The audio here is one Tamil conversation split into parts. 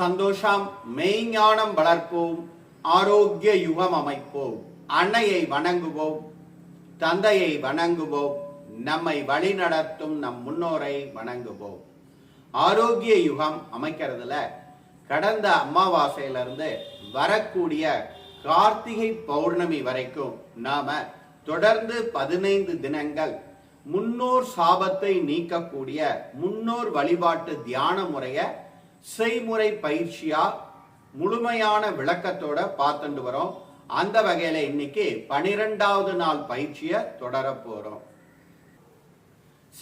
சந்தோஷம் மெய்ஞானம் வளர்ப்போம் ஆரோக்கிய யுகம் அமைப்போம் அன்னையை வணங்குவோம் தந்தையை வணங்குவோம் நம்மை வழிநடத்தும் நம் முன்னோரை வணங்குவோம். ஆரோக்கிய யுகம் அமைக்கிறதுல கடந்த அமாவாசையிலிருந்து வரக்கூடிய கார்த்திகை பௌர்ணமி வரைக்கும் நாம தொடர்ந்து பதினைந்து தினங்கள் முன்னோர் சாபத்தை நீக்கக்கூடிய முன்னோர் வழிபாட்டு தியான முறையை செய்முறை பயிற்சியா முழுமையான விளக்கத்தோட பார்த்துட்டு வரோம். அந்த வகையில இன்னைக்கு பனிரெண்டாவது நாள் பயிற்சியை தொடர போறோம்.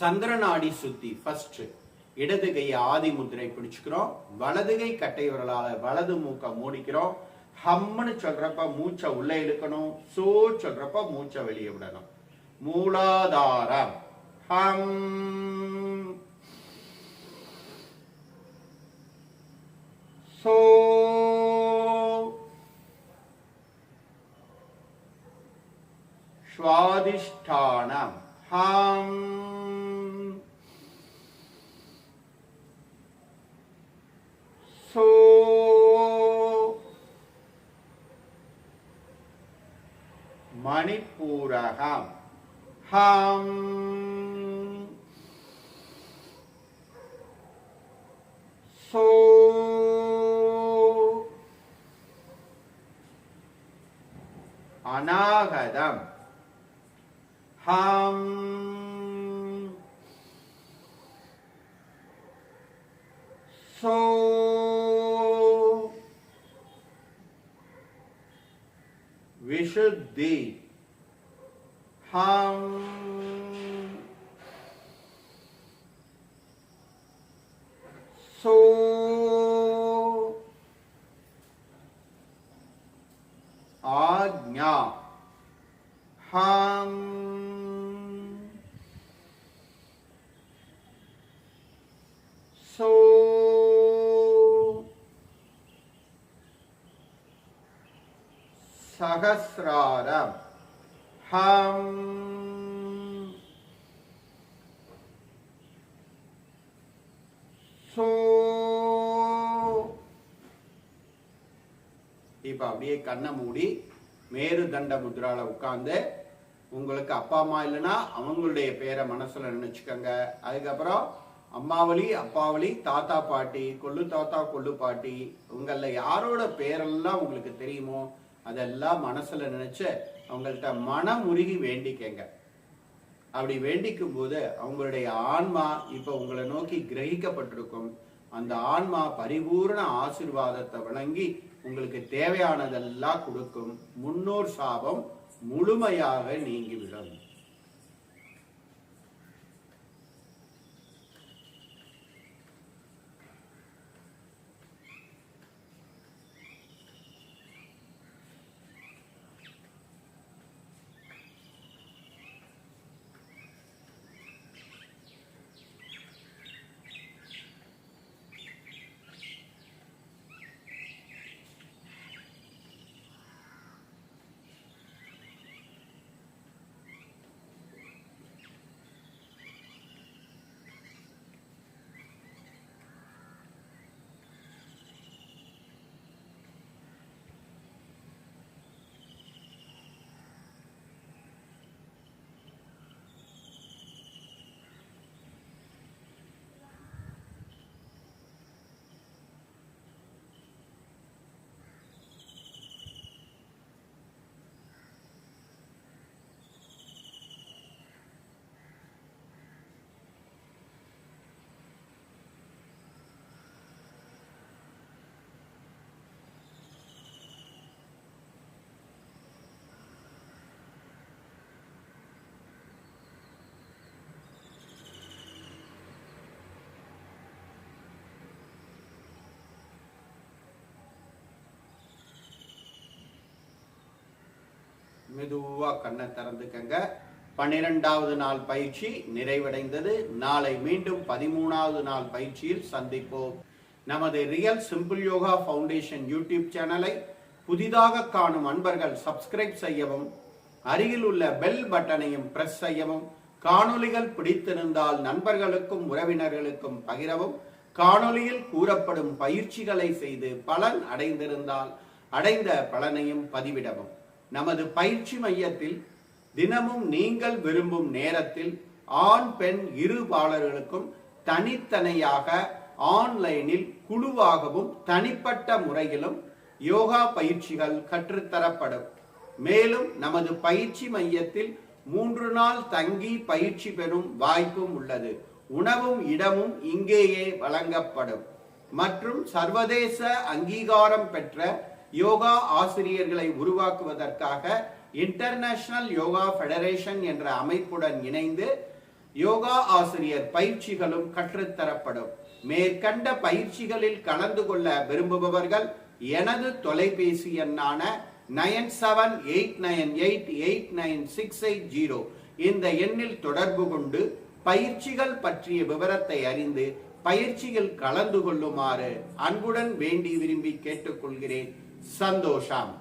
சந்திரநாடி சுத்தி ஃபர்ஸ்ட் இடது கையை ஆதி முத்திரை பிடிச்சுக்கிறோம். வலது கை கட்டை விரலால வலது மூக்க மூடிக்கிறோம். ஹம்னு சொல்றப்ப மூச்சை உள்ள இழுக்கணும். சோ சொல்றப்ப மூச்சை வெளியே விடணும். மூலாதாரம். ஹம். ஸ்வாதிஷ்டானம். ஹாம். சோ. மணிப்பூரகம். ஹம். சோ. அநாகதம். hum so vishuddhi hum ஹாம் சோ சகசிராரம் ஹம் சோ இப்போ அப்படியே கண்ணை மூடி மேரு தண்ட முத்ரால உட்கார்ந்து உங்களுக்கு அப்பா அம்மா இல்லைன்னா அவங்களுடைய பேரை மனசுல நினைச்சுக்கோங்க. அதுக்கப்புறம் அம்மாவளி அப்பாவளி தாத்தா பாட்டி கொள்ளு தாத்தா கொள்ளு பாட்டி உங்களில் யாரோட பேரெல்லாம் உங்களுக்கு தெரியுமோ அதெல்லாம் மனசுல நினைச்சு அவங்கள்ட்ட மனம் உருகி வேண்டிக்கங்க. அப்படி வேண்டிக்கும் போது அவங்களுடைய ஆன்மா இப்ப உங்களை நோக்கி கிரகிக்கப்பட்டிருக்கும். அந்த ஆன்மா பரிபூர்ண ஆசிர்வாதத்தை வழங்கி உங்களுக்கு தேவையானதெல்லாம் கொடுக்கும். முன்னோர் சாபம் முழுமையாக நீங்கிவிடும். மெதுவா கண்ணை திறந்துக்கங்க. பன்னிரெண்டாவது நாள் பயிற்சி நிறைவடைந்தது. நாளை மீண்டும் பதிமூணாவது நாள் பயிற்சியில் சந்திப்போம். நமது Real Simple Yoga Foundation YouTube சேனலை புதிதாக காணும் அன்பர்கள் சப்ஸ்கிரைப் செய்யவும் அருகில் உள்ள பெல் பட்டனையும் பிரஸ் செய்யவும் காணொளிகள் பிடித்திருந்தால் நண்பர்களுக்கும் உறவினர்களுக்கும் பகிரவும் காணொளியில் கூறப்படும் பயிற்சிகளை செய்து பலன் அடைந்திருந்தால் அடைந்த பலனையும் பதிவிடவும். நமது பயிற்சி மையத்தில் தினமும் நீங்கள் விரும்பும் நேரத்தில் ஆண் பெண் இருபாலர்களுக்கும் தனித்தனியாக ஆன்லைனில் குழுவாகவும் தனிப்பட்ட முறையிலும் யோகா பயிற்சிகள் கற்றுத்தரப்படும். மேலும் நமது பயிற்சி மையத்தில் மூன்று நாள் தங்கி பயிற்சி பெறும் வாய்ப்பும் உள்ளது. உணவும் இடமும் இங்கேயே வழங்கப்படும். மற்றும் சர்வதேச அங்கீகாரம் பெற்ற யோகா ஆசிரியர்களை உருவாக்குவதற்காக இன்டர்நேஷனல் யோகா ஃபெடரேஷன் என்ற அமைப்புடன் இணைந்து யோகா ஆசிரியர் பயிற்சிகளும் கற்றுத்தரப்படும். மேற்கண்ட பயிற்சிகளில் கலந்து கொள்ள விரும்புபவர்கள் எனது தொலைபேசி எண்ணான nine seven eight nine eight eight nine six eight zero. இந்த எண்ணில் தொடர்பு கொண்டு பயிற்சிகள் பற்றிய விவரத்தை அறிந்து பயிற்சியில் கலந்து கொள்ளுமாறு அன்புடன் வேண்டி விரும்பி கேட்டுக்கொள்கிறேன். சந்தோஷம்